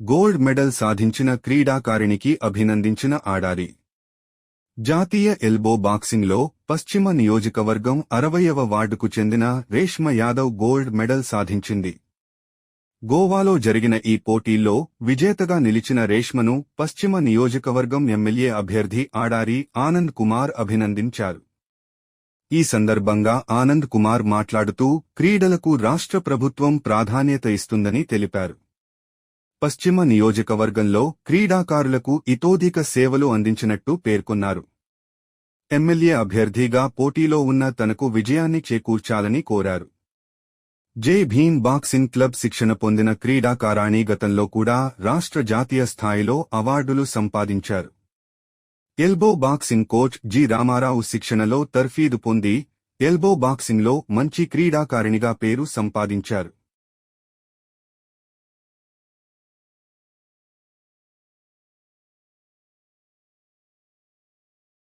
Gold medal సాధించిన క్రీడాకారిణికి అభినందించిన ఆడారి. జాతీయ elbow బాక్సింగ్లో పశ్చిమ నియోజకవర్గం అరవయవ వార్డుకు చెందిన రేష్మ యాదవ్ గోల్డ్ మెడల్ సాధించింది. గోవాలో జరిగిన ఈ పోటీల్లో విజేతగా నిలిచిన రేష్మను పశ్చిమ నియోజకవర్గం ఎమ్మెల్యే అభ్యర్థి ఆడారి ఆనంద్ కుమార్ అభినందించారు. ఈ సందర్భంగా ఆనంద్ కుమార్ మాట్లాడుతూ క్రీడలకు రాష్ట్ర ప్రభుత్వం ప్రాధాన్యత ఇస్తుందని తెలిపారు. పశ్చిమ నియోజకవర్గంలో క్రీడాకారులకు ఇతోధిక సేవలు అందించినట్టు పేర్కొన్నారు. ఎమ్మెల్యే అభ్యర్థిగా పోటీలో ఉన్న తనకు విజయాన్ని చేకూర్చాలని కోరారు. జై భీమ్ బాక్సింగ్ క్లబ్ శిక్షణ పొందిన క్రీడాకారాణి గతంలో కూడా రాష్ట్ర జాతీయ స్థాయిలో అవార్డులు సంపాదించారు. Elbow boxing coach G Ramarao శిక్షణలో తర్ఫీదు పొంది ఎల్బో బాక్సింగ్లో మంచి క్రీడాకారిణిగా పేరు సంపాదించారు.